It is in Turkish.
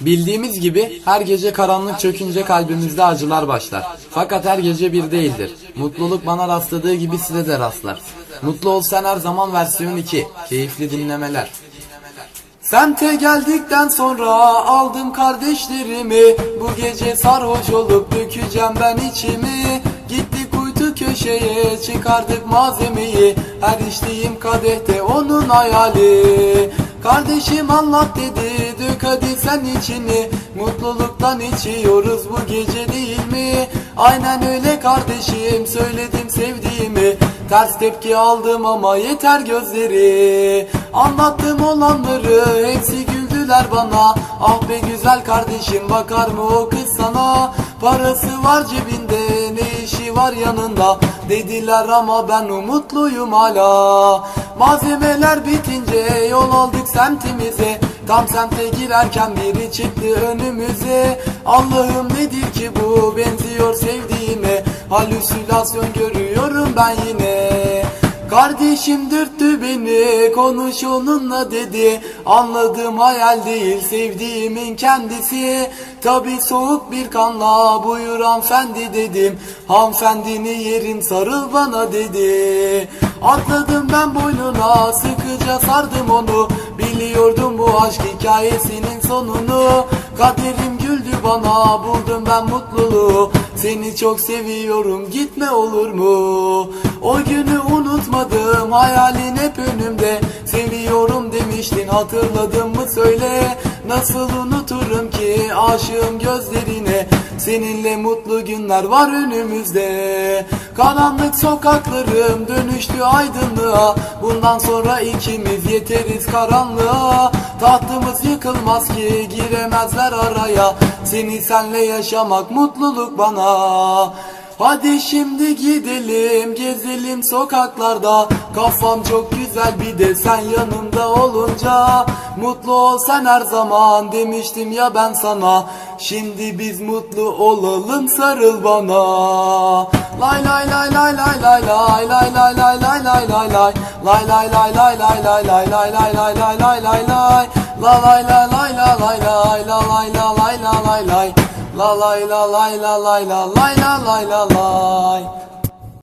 Bildiğimiz gibi her gece karanlık çökünce kalbimizde acılar başlar. Fakat her gece bir değildir. Mutluluk bana rastladığı gibi size de rastlar. Mutlu ol sen her zaman versiyon 2. Keyifli dinlemeler. Semte geldikten sonra aldım kardeşlerimi Bu gece sarhoş olup dökeceğim ben içimi Gittik kuytu köşeye çıkardık malzemeyi Her içtiğim kadehte onun hayali Kardeşim anlat dedi dök hadi sen içini Mutluluktan içiyoruz bu gece değil mi? Aynen öyle kardeşim söyledim sevdiğimi. Ters tepki aldım ama yeter gözleri. Anlattım olanları hepsi güldüler bana. Ah be güzel kardeşim bakar mı o kız sana? Parası var cebinde ne işi var yanında? Dediler ama ben umutluyum hala. Malzemeler bitince yol aldık semtimize Tam semte girerken biri çıktı önümüze. Allah'ım nedir ki bu? Benziyor sevdiğime. Halüsinasyon görüyorum ben yine. Kardeşim dürttü beni konuş onunla dedi. Anladığım hayal değil sevdiğimin kendisi. Tabi soğuk bir kanla buyur hanımefendi dedim. Hanımefendini yerim sarıl bana dedi. Atladım ben boynuna sıkıca sardım onu Biliyordum bu aşk hikayesinin sonunu. Kaderim güldü bana buldum ben mutluluğu. Seni çok seviyorum gitme olur mu? O günü unutmadım hayalin hep önümde. Seviyorum demiştin hatırladın mı söyle. Nasıl unuturum ki aşığım gözlerine? Seninle mutlu günler var önümüzde Karanlık sokaklarım dönüştü aydınlığa. Bundan sonra ikimiz yeteriz karanlığa. Tahtımız yıkılmaz ki giremezler araya. Seni senle yaşamak mutluluk bana Hadi şimdi gidelim gezelim sokaklarda Kafam çok güzel bir de sen yanımda olunca Mutlu ol sen her zaman demiştim ya ben sana Şimdi biz mutlu olalım sarıl bana Lay lay lay lay lay lay lay lay lay lay lay lay lay lay Lay lay lay lay lay lay lay lay lay lay lay lay lay La lay la lay la lay lay la lay la lay la lay lay La lay la lay la lay la lay la lay la lay